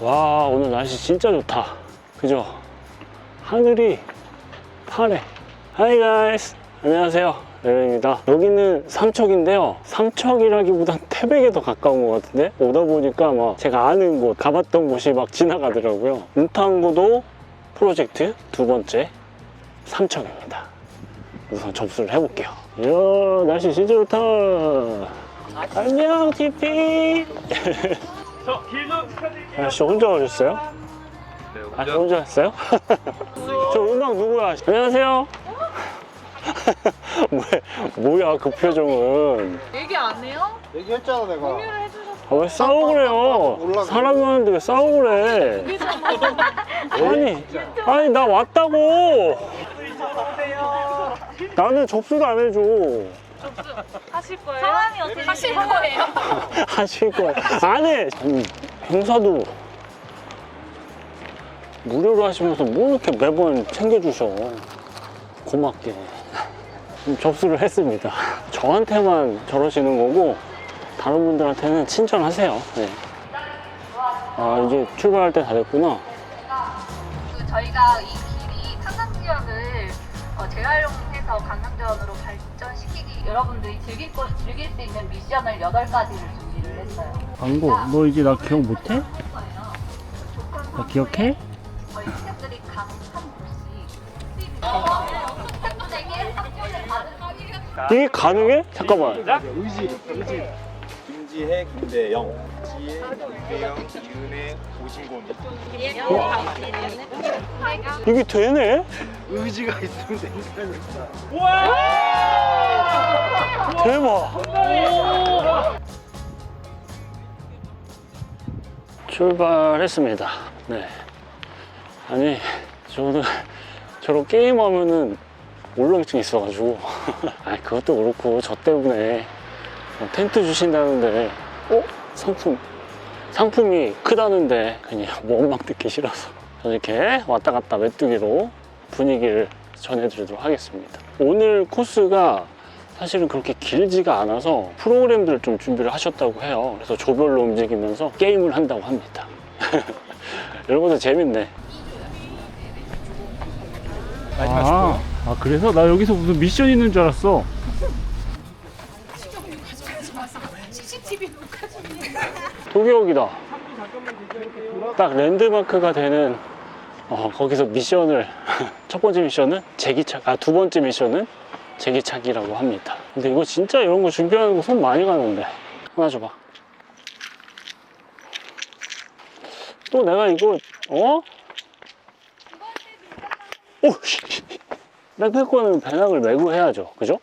와 오늘 날씨 진짜 좋다. 그죠? 하늘이 파래. 하이 가이스 안녕하세요. 레렌입니다. 여기는 삼척인데요. 삼척이라기보단 태백에 더 가까운 것 같은데? 오다 보니까 막 제가 아는 곳 가봤던 곳이 막 지나가더라고요. 은탕고도 프로젝트 두 번째 삼척입니다. 우선 접수를 해볼게요. 이야 날씨 진짜 좋다. 안녕 TP 아저씨 혼자 오셨어요? 네, 아, 혼자 왔어요? 저 음악 누구야? 안녕하세요. 뭐야, 뭐야, 그 표정은. 얘기 안 해요? 얘기했잖아 내가 공유를 해주셨어. 아, 왜 싸우고 그래요? 사람 많은데 왜 싸우고 그래? 아니, 아니, 나 왔다고! 나는 접수도 안 해줘. 하실 거예요? 상황이 어떻게 하실 거예요? 하실 거야. 안 해! 아니, 행사도 무료로 하시면서 뭐 이렇게 매번 챙겨주셔. 고맙게. 좀 접수를 했습니다. 저한테만 저러시는 거고, 다른 분들한테는 친절하세요. 네. 아, 이제 출발할 때 다 됐구나. 그 저희가 이 길이 탄산 지역을 어, 재활용 해서 강남대원으로 발전시키기 여러분들이 즐길, 거, 즐길 수 있는 미션을 8가지를 준비를 했어요. 광고, 너 이제 나 기억 못해? 나 기억해? 저희 스태프들이 각한 분씩 스태프에게 상품을 받은 이게 가능해? 잠깐만. 의지 의지 김지혜 김대영 지혜 김대영 이은혜 오신곤 이게 되네? 의지가 있으면 된다니까 대박. 출발했습니다. 네. 아니, 저는 저런 게임하면은 울렁증 있어가지고. 아니, 그것도 그렇고, 저 때문에 뭐 텐트 주신다는데, 어? 상품. 상품이 크다는데, 그냥 원망 듣기 싫어서. 이렇게 왔다 갔다 메뚜기로 분위기를 전해드리도록 하겠습니다. 오늘 코스가 사실은 그렇게 길지가 않아서 프로그램들을 좀 준비를 하셨다고 해요. 그래서 조별로 움직이면서 게임을 한다고 합니다. 여러분들 재밌네. 아, 아 그래서 나 여기서 무슨 미션 있는 줄 알았어. 도교역이다. 딱 랜드마크가 되는 어, 거기서 미션을 첫 번째 미션은 제기차 아두 번째 미션은 제기차기라고 합니다. 근데 이거 진짜 이런 거 준비하는 거 손 많이 가는데 하나 줘봐. 또 내가 이거 어? 오, 씨. 백패권은 배낭을 메고 해야죠, 그죠?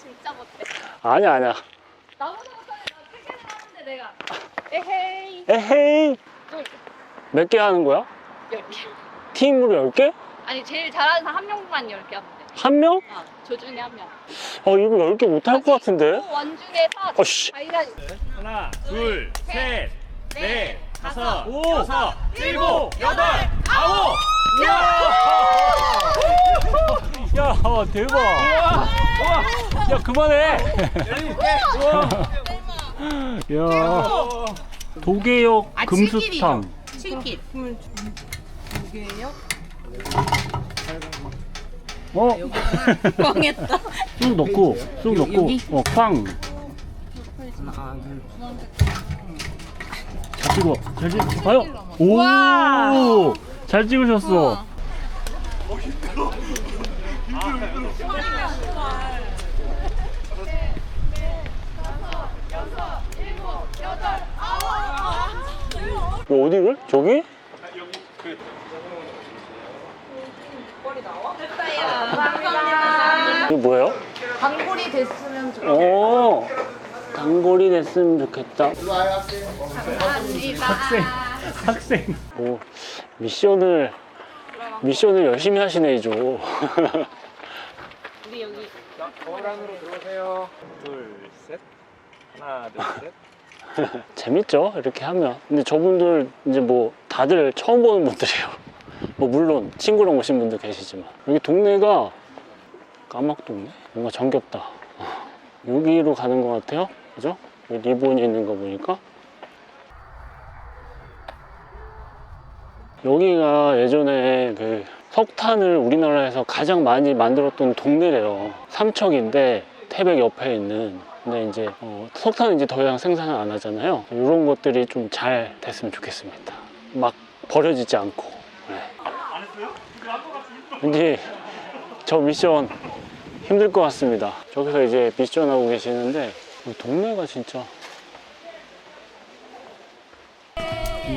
진짜 못해. 아니야, 아니야. 나보다 못하네. 나 퇴근을 하는데 내가. 에헤이. 에헤이. 몇개 하는 거야? 10개. 팀으로 10개? 아니, 제일 잘하는 사람 한 명만 10개 하면 돼. 한 명? 어, 저 중에 한 명. 어, 이거 10개 못 할 것 같은데? 그 원중에서 어, 씨. 자기가 하나, 둘, 셋, 넷, 다섯, 여섯, 일곱, 여덟, 아홉. 야, 어, 대박. 야, 그만해. 야, 도계역 금수탕. 7길. 어? 꽝했다. 쑥 넣고, 쑥 넣고, 어, 쾅. 잘 찍어. 잘 찍어. 봐요. 오! 잘 찍으셨어. 어디를? 저기? 이거 뭐예요? 단골이 됐으면 좋 오, 단골이 됐으면 좋겠다. 학생, 학생. 뭐 미션을 미션을 열심히 하시네 이죠. 우리 여기 거울 안으로 들어오세요. 둘, 셋. 하나, 둘, 셋. 재밌죠 이렇게 하면. 근데 저분들 이제 뭐 다들 처음 보는 분들이에요. 뭐 물론 친구랑 오신 분도 계시지만 여기 동네가 까막동네? 뭔가 정겹다. 어, 여기로 가는 것 같아요. 그죠? 리본이 있는 거 보니까 여기가 예전에 그 석탄을 우리나라에서 가장 많이 만들었던 동네래요. 삼척인데 태백 옆에 있는. 근데 이제 어, 석탄은 이제 더 이상 생산을 안 하잖아요. 이런 것들이 좀 잘 됐으면 좋겠습니다. 막 버려지지 않고. 네. 왠지 저 미션 힘들 것 같습니다. 저기서 이제 미션 하고 계시는데 이 동네가 진짜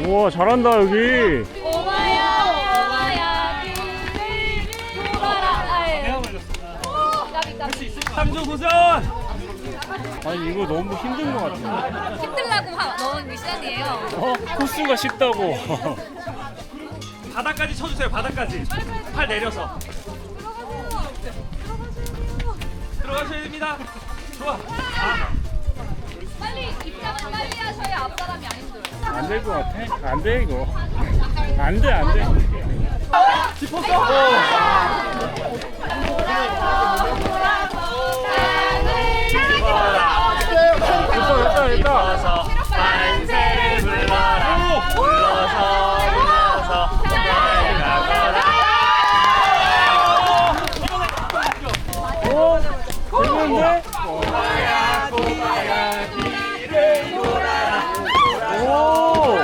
우와 잘한다 여기 삼조 도전! 아니 이거 너무 힘든 것 같은데 힘들라고 하- 넣은 미션이에요 어? 코스가 쉽다고 바닥까지 쳐주세요, 바닥까지. 팔 내려서. 들어가셔야 됩니다. 좋아. 빨리 입장을 빨리 하셔야 앞사람이 안 힘들어요. 안 될 것 같아? 안 돼 이거 안 돼 안돼 됐다 됐 다 됐다 만세를 불러라. 불러서 불러서 어? 재밌는데? 오!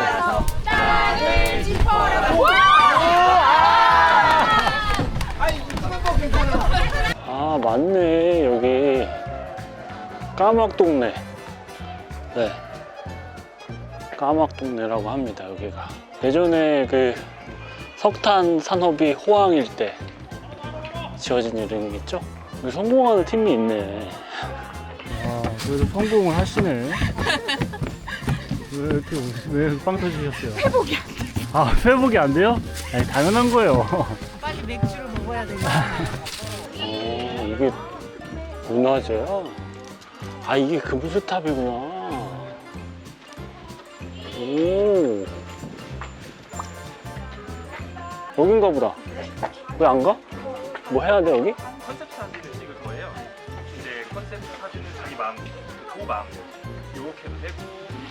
아 맞네 여기 까막동네 네 까막동네라고 합니다 여기가 예전에 그 석탄 산업이 호황일 때 지어진 이름이겠죠? 여기 성공하는 팀이 있네 아 그래도 성공을 하시네 왜 이렇게 왜빵 터지셨어요? 회복이 안 돼요 아 회복이 안 돼요? 아니 당연한 거예요 빨리 맥주를 먹어야 되겠다 어, 이게 문화재야? 아, 이게 금수탑이구나. 오. 여긴가 보다. 왜 안 가? 뭐 해야 돼, 여기? 컨셉 사진을 찍을 거예요. 이제 컨셉 사진은 자기 마음, 그 마음. 요렇게도 되고,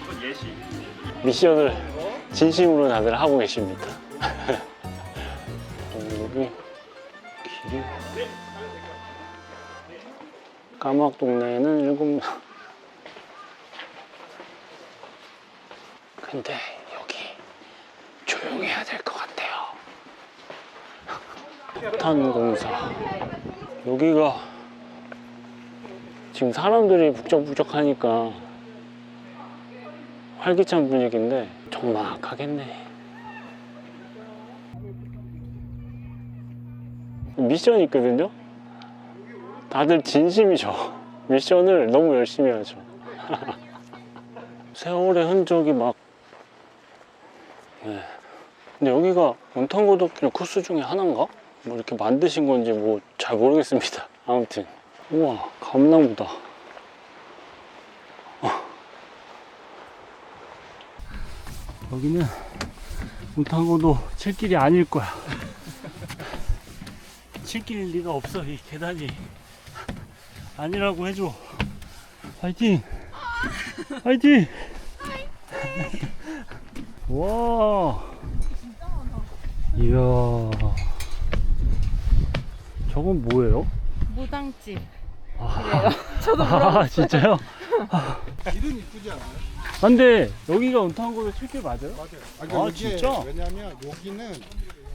이건 예시. 미션을 진심으로 다들 하고 계십니다. 어, 여기 길이. 까막 동네에는 일곱 명. 근데 여기 조용해야 될 것 같아요. 석탄공사. 여기가 지금 사람들이 북적북적하니까 활기찬 분위기인데 적막하겠네. 미션이 있거든요. 다들 진심이죠. 미션을 너무 열심히 하죠. 세월의 흔적이 막. 네. 근데 여기가 원탄고속길 코스 중에 하나인가? 뭐 이렇게 만드신 건지 뭐 잘 모르겠습니다. 아무튼 우와 감나무다. 여기는 문탄고도 칠 길이 아닐 거야. 칠 길일 리가 없어, 이 계단이. 아니라고 해줘. 화이팅! 화이팅! 와. 이야. 저건 뭐예요? 무당집 아, 저도 아, 진짜요? 이름 이쁘지 않아요? 아, 근데 여기가 은탄고도 칠길 맞아요? 맞아요. 아, 아, 이게 진짜? 왜냐면 여기는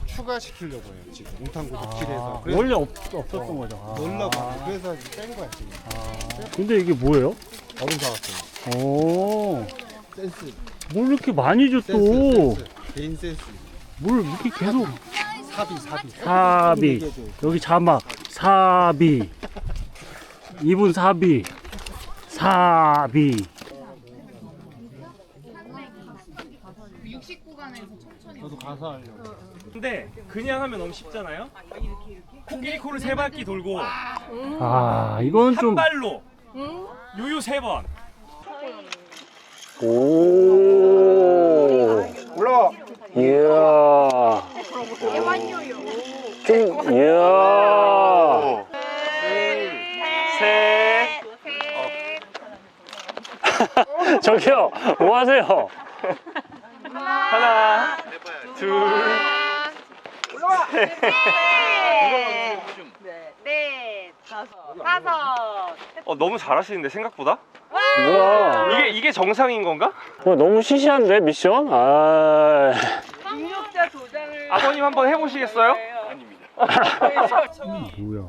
추가시키려고 해요 지금 몽탄고도 아, 길에서 원래 없, 없었던 거죠. 아. 놀라고 그래서 뺀 거야 지금 아. 근데 이게 뭐예요? 얼음 사왔어요 오, 센스 뭘 이렇게 많이 센스? 센스. 개인 센스. 뭘 이렇게 계속? 사비 사비. 사비. 여기 자막 사비. 이분 사비. 사비. 저도 가서 하려고 근데 그냥 하면 너무 쉽잖아요? 코끼리 코를 세 바퀴 돌고, 아 이건 한 좀 발로. 요요 세 번. 오. 올라와 이야. 좀, 이야. 셋. 저기요, 뭐 하세요? 하나, 둘, 네, 네, 다섯, 다섯. 어 너무 잘하시는데 생각보다? 뭐야? 이게 이게 정상인 건가? 뭐 너무 시시한데 미션? 아, 능력자 도장을. 아버님 한번 해보시겠어요? 뭐야?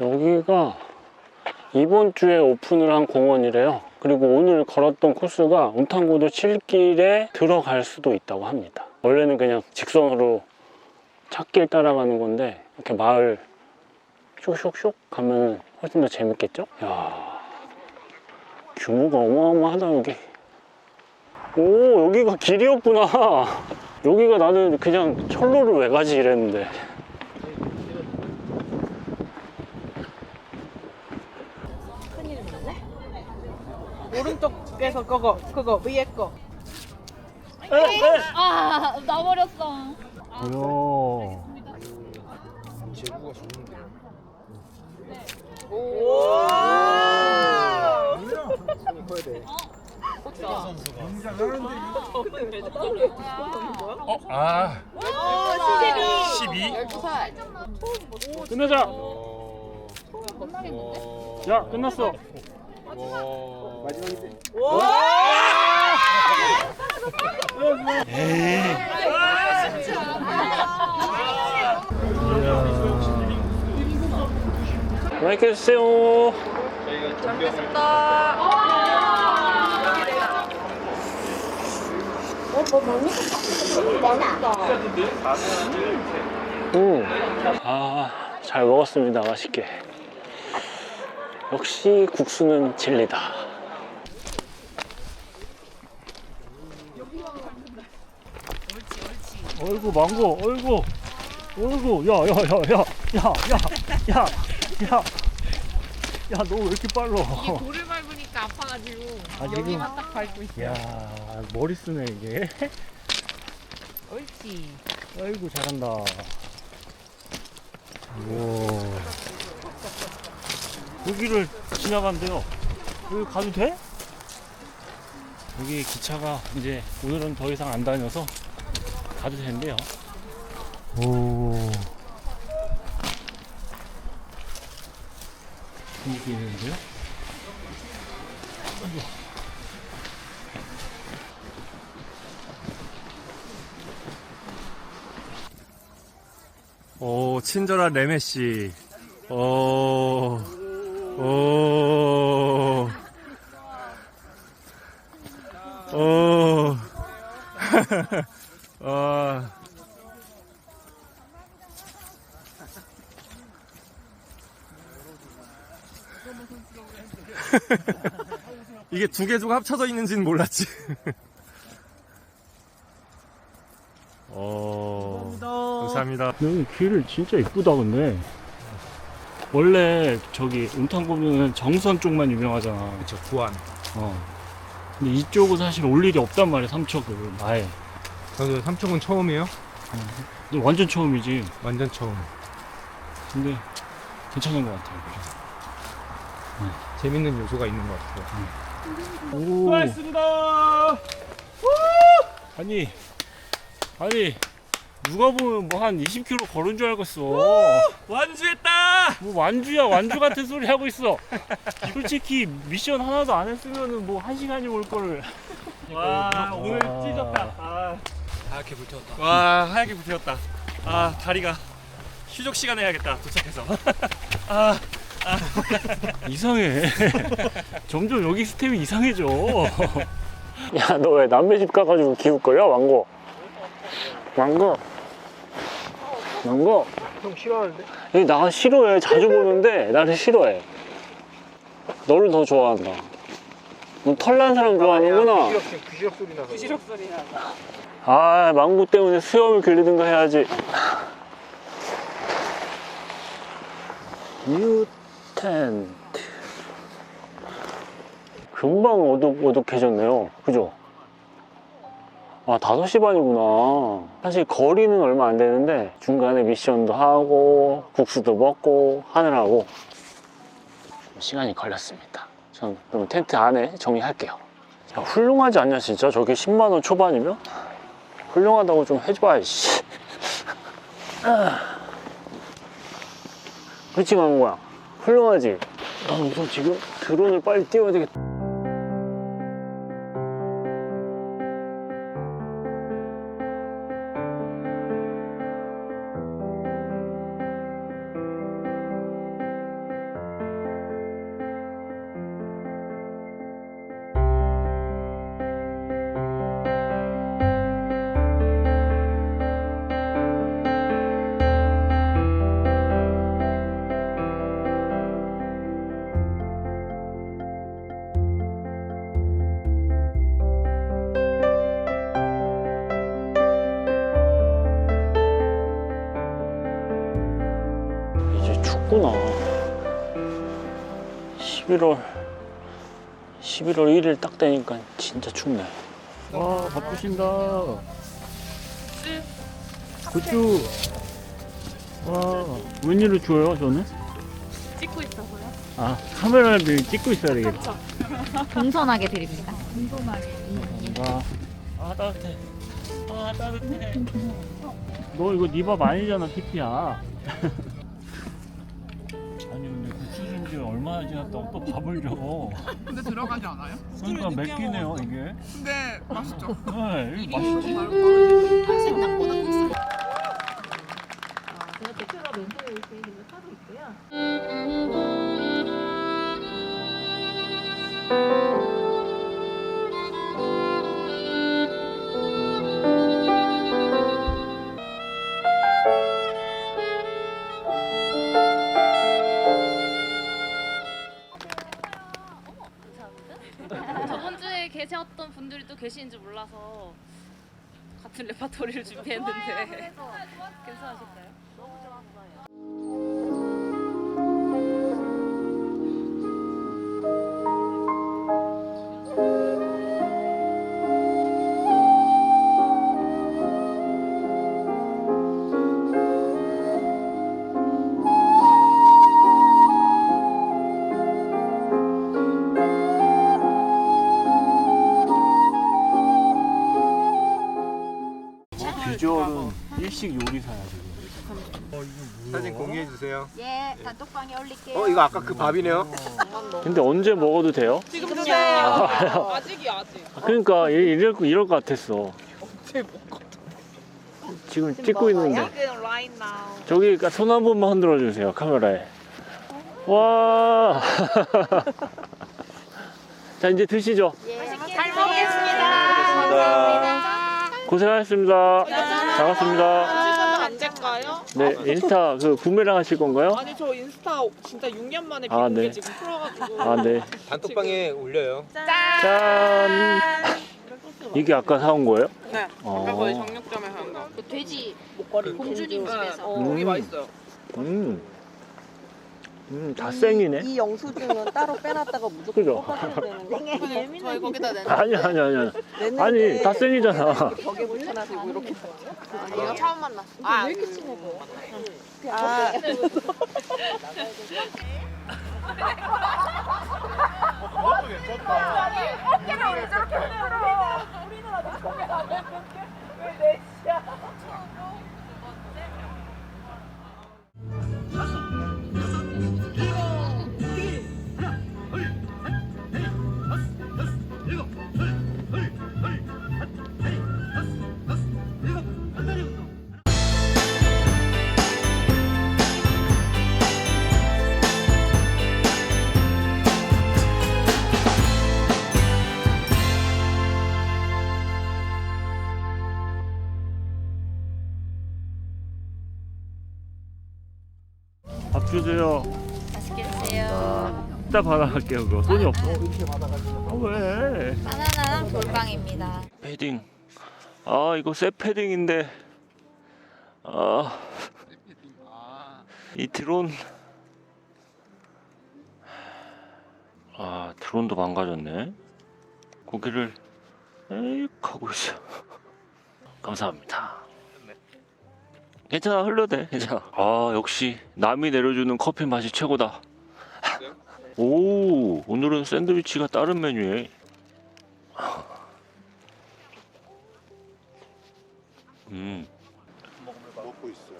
여기가 이번 주에 오픈을 한 공원이래요. 그리고 오늘 걸었던 코스가 운탄고도 7길에 들어갈 수도 있다고 합니다. 원래는 그냥 직선으로 찾길 따라가는 건데 이렇게 마을 쇽쇽쇽 가면 훨씬 더 재밌겠죠? 야 규모가 어마어마하다 여기. 오 여기가 길이었구나. 여기가 나는 그냥 철로를 왜 가지 이랬는데. 오른쪽에서 그거 그거 위에 거 아, 나버렸어. 이야. 어? 아. 오, 12. 12? 끝내자. 야, 끝났어. 마지막인데. 에이. 많이 해주세요. 잘 먹겠습니다. 어, 뭐 먹는 맛있다. 음. 아, 잘 먹었습니다. 맛있게. 역시 국수는 진리다. 어이구 망고 어이구 어이구 야야야야야야야 야, 야, 야, 야, 야. 너 왜 이렇게 빨라? 돌을 밟으니까 아파가지고 아, 지금- 여기만 딱 밟고 있어 야, 머리 쓰네 이게. 옳지 아이고 잘한다. 우와. 여기를 지나간대요. 여기 가도 돼? 여기 기차가 이제 오늘은 더 이상 안 다녀서 가도 된대요. 오. 분위기 있는데요? 오, 친절한 레메 씨. 오, 오, 오. 아. 이게 두개중 합쳐져 있는지는 몰랐지. 오, 감사합니다. 여기 길을 진짜 이쁘다 근데 원래 저기 운탄고는 정선 쪽만 유명하잖아 저 구안. 어. 근데 이쪽은 사실 올 일이 없단 말이야 삼척은 아예 저도 삼척은 처음이에요. 근데 완전 처음이지 완전 처음. 근데 괜찮은 것 같아요 재밌는 요소가 있는 것 같아요. 오. 고맙습니다. 아니 아니 누가 보면 뭐 한 20km 걸은 줄 알겠어 완주했다. 뭐 완주야 완주 같은 소리 하고 있어 솔직히 미션 하나도 안 했으면은 뭐 한 시간이 올 거를 와, 오늘 아. 찢었다. 아. 하얗게 불태웠다. 와, 하얗게 불태웠다. 아, 다리가 휴족 시간 해야겠다. 도착해서. 아, 이상해. 점점 여기 스텝이 이상해져. 야, 너 왜 남의 집 가가지고 기웃거려? 왕고. 왕고. 왕고. 형 싫어하는데? 여기 나 싫어해. 자주 보는데 나를 싫어해. 너를 더 좋아한다. 너 털난 사람 좋아하는구나. 귀시럽 소리 나서. 부시럭 소리 나서 아, 망고 때문에 수염을 길리든가 해야지. 뉴 텐트. 금방 어둑어둑해졌네요. 그죠? 아, 5시 반이구나. 사실 거리는 얼마 안 되는데 중간에 미션도 하고 국수도 먹고 하느라고 시간이 걸렸습니다. 전 그럼 텐트 안에 정리할게요. 야, 훌륭하지 않냐 진짜? 저게 10만 원 초반이면? 훌륭하다고 좀 해줘야지. 아. 그렇지 망고야. 훌륭하지? 아, 우선 지금 드론을 빨리 띄워야 되겠다. 춥구나. 11월 11월 1일 딱 되니까 진짜 춥네. 와 바쁘신다. 굿즈. 와 웬일로 줘요 저는? 찍고 있어서요. 아 카메라를 찍고 있어야 되겠다. 동선하게 드립니다. 감사합니다. 아 따뜻해. 아 따뜻해. 너 이거 니밥 아니잖아 TP야. 지났다고 또 밥을 줘. 근데 들어가지 않아요? 그러니까 몇 끼네요 이게. 근데 맛있죠. 네, 이거 맛있지. 제가 대표로 멘토를 계획을 하고 있고요. 계시는지 몰라서 같은 레파토리를 준비했는데 괜찮으실까요? 비주얼은 일식 요리사야 지금. 사진 공유해 주세요. 예, 단톡방에 올릴게요. 어 이거 아까 그 밥이네요. 근데 언제 먹어도 돼요? 지금 드세요. 아직이 아직. 아, 그러니까 이- 이럴 거 이럴 것 같았어. 지금 찍고 있는데 지금 right now. 저기 그러니까 손한 번만 흔들어 주세요 카메라에. 와. 자 이제 드시죠. 잘 먹겠습니다. 고생하셨습니다. 잘. 찍으면 안 될까요? 네 인스타 그 구매랑 하실 건가요? 아니 저 인스타 진짜 6년 만에 아, 비공개 네. 지금 풀어가지고. 아 네. 단톡방에 올려요. 짠. 이게 아까 사온 거예요? 네. 어. 아까 거의 정육점에 한 거. 그 돼지 목걸이. 공주님 집에서. 어, 음. 여기 맛있어요. 음. 음, 다 생이네. 이 영수증은 따로 빼놨다가 무조건 그죠? 뽑아줘야 되는 거. 저희 거기다 내는. 아니 아니 아니. 아니. 냈는데 아니 다 생이잖아. 벽에 붙여놔서 이렇게. 이거 처음 만났어. 아, 왜 이렇게 친해 보여? 아, 밥 이따 받아갈게요 그거. 돈이 없어. 아 왜? 바나나 돌빵입니다. 패딩. 아 이거 새 패딩인데. 아. 이 드론. 아 드론도 망가졌네. 고기를 에이 하고 있어. 감사합니다. 괜찮아 돼 괜찮아. 아 역시 남이 내려주는 커피 맛이 최고다. 오 오늘은 샌드위치가 다른 메뉴에 음 먹고 있어요.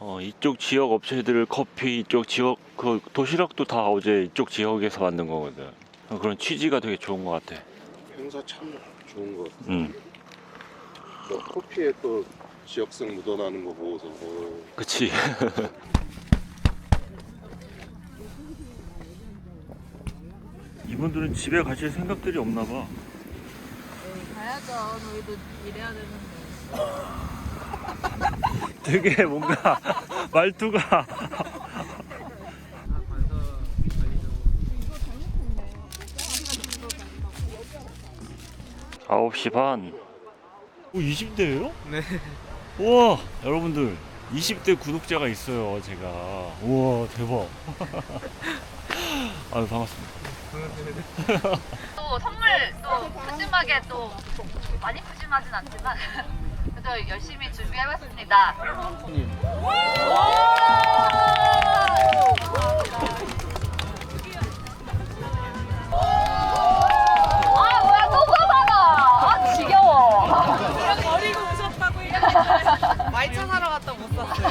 어, 이쪽 지역 업체들 커피 이쪽 지역 그 도시락도 다 어제 이쪽 지역에서 만든 거거든. 어, 그런 취지가 되게 좋은 것 같아. 행사 참 좋은 것 같아요. 음, 또 커피에 또 지역성 묻어나는 거 보고서 어, 그치. 이분들은 집에 가실 생각들이 없나 봐. 가야죠. 저희도 일해야 되는데. 되게 뭔가 말투가 아홉 시 반. 오 20대예요? 네. 우와 여러분들 20대 구독자가 있어요 제가. 우와 대박. 아유 반갑습니다. 또 선물 또 푸짐하게 또 많이 푸짐하진 않지만 그래도 열심히 준비해봤습니다. 아 뭐야 또 사다가 아 지겨워. 버리고 오셨다고 얘기했는데 말차 사러 갔다 못 샀어요.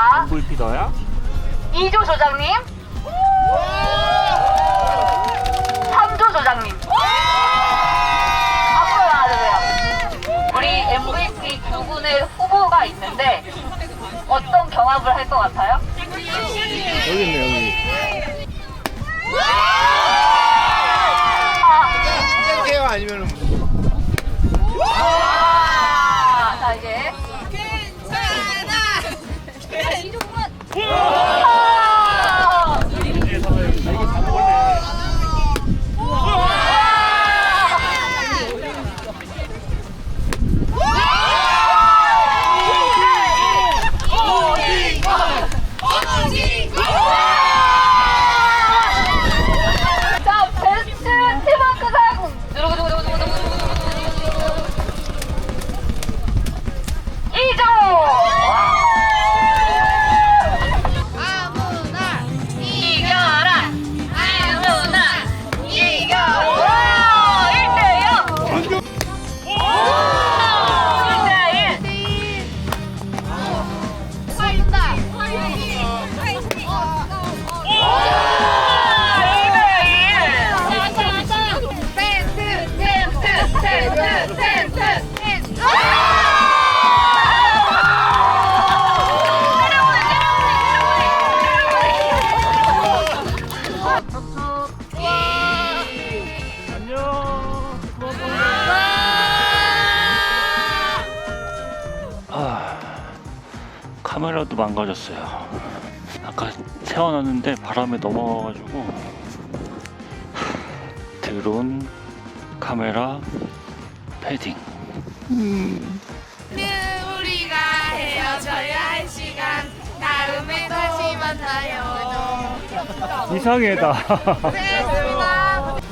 자 불피 너야? 이조 조장님, 3조 조장님. 앞으로 나와주세요. 우리 MVP 두 분의 후보가 있는데 어떤 경합을 할 것 같아요? 여기 있네 여기. 아, 해요 아니면 아, 자 이제 괜 카메라도 망가졌어요. 아까 세워놨는데 바람에 넘어가가지고 하, 드론 카메라 패딩. 우리가 헤어져야 할 시간 다음에 다시 만나요. 이상해다.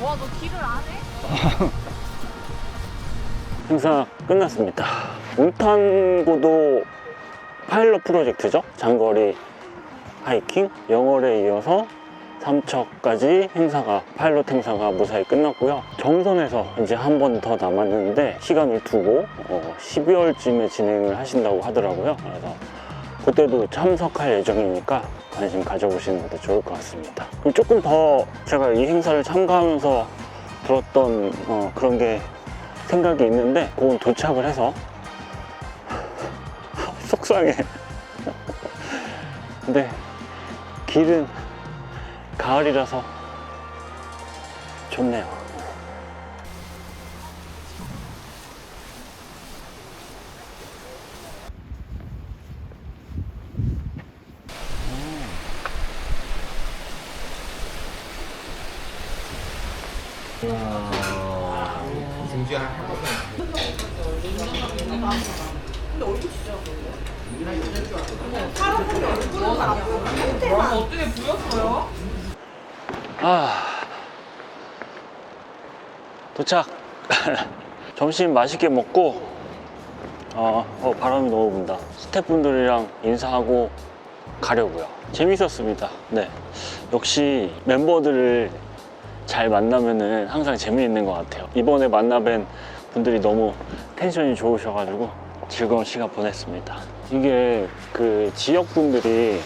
와너 길을 안 해? 행사 끝났습니다. 울탄고도 파일럿 프로젝트죠. 장거리 하이킹 영월에 이어서 삼척까지 행사가 파일럿 행사가 무사히 끝났고요. 정선에서 이제 한 번 더 남았는데 시간을 두고 어, 12월쯤에 진행을 하신다고 하더라고요. 그래서 그때도 참석할 예정이니까 관심 가져보시는 것도 좋을 것 같습니다. 그럼 조금 더 제가 이 행사를 참가하면서 들었던 어, 그런 게 생각이 있는데 그건 도착을 해서 속상해. 근데 길은 가을이라서 좋네요 아. 도착. 점심 맛있게 먹고 어, 어, 바람이 너무 분다. 스태프분들이랑 인사하고 가려고요. 재밌었습니다. 네. 역시 멤버들을 잘 만나면은 항상 재미있는 것 같아요. 이번에 만나뵌 분들이 너무 텐션이 좋으셔가지고 즐거운 시간 보냈습니다. 이게 그 지역 분들이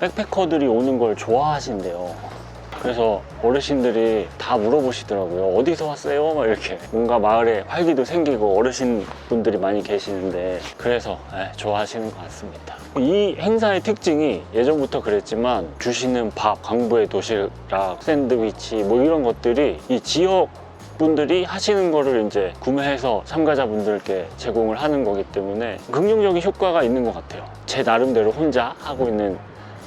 백패커들이 오는 걸 좋아하신대요. 그래서 어르신들이 다 물어보시더라고요. 어디서 왔어요? 막 이렇게. 뭔가 마을에 활기도 생기고 어르신 분들이 많이 계시는데 그래서 예, 좋아하시는 것 같습니다. 이 행사의 특징이 예전부터 그랬지만 주시는 밥, 강부의 도시락, 샌드위치 뭐 이런 것들이 이 지역 분들이 하시는 거를 이제 구매해서 참가자분들께 제공을 하는 거기 때문에 긍정적인 효과가 있는 것 같아요. 제 나름대로 혼자 하고 있는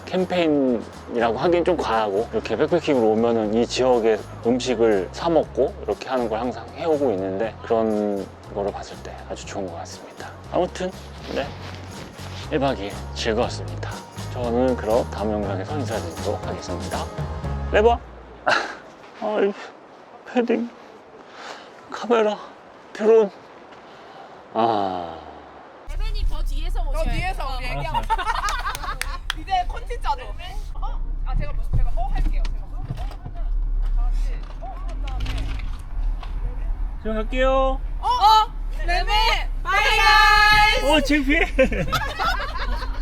캠페인이라고 하기엔 좀 과하고 이렇게 백패킹으로 오면은 이 지역의 음식을 사 먹고 이렇게 하는 걸 항상 해오고 있는데 그런 거를 봤을 때 아주 좋은 것 같습니다. 아무튼 네 1박 2일 즐거웠습니다. 저는 그럼 다음 영상에서 인사드리도록 하겠습니다. 레버! 아이 패딩 카메라 드론 아 대변인 저 뒤에서 오셔야 너 뒤에서 우리 얘기하고. 이제 콘텐츠하죠. 어? 아 제가 뭐- 제가 어 할게요. 제가 어 하면 다 같이 어한 다음에 제가 갈게요 어? 어? 레벨 바이 가이 어 창피해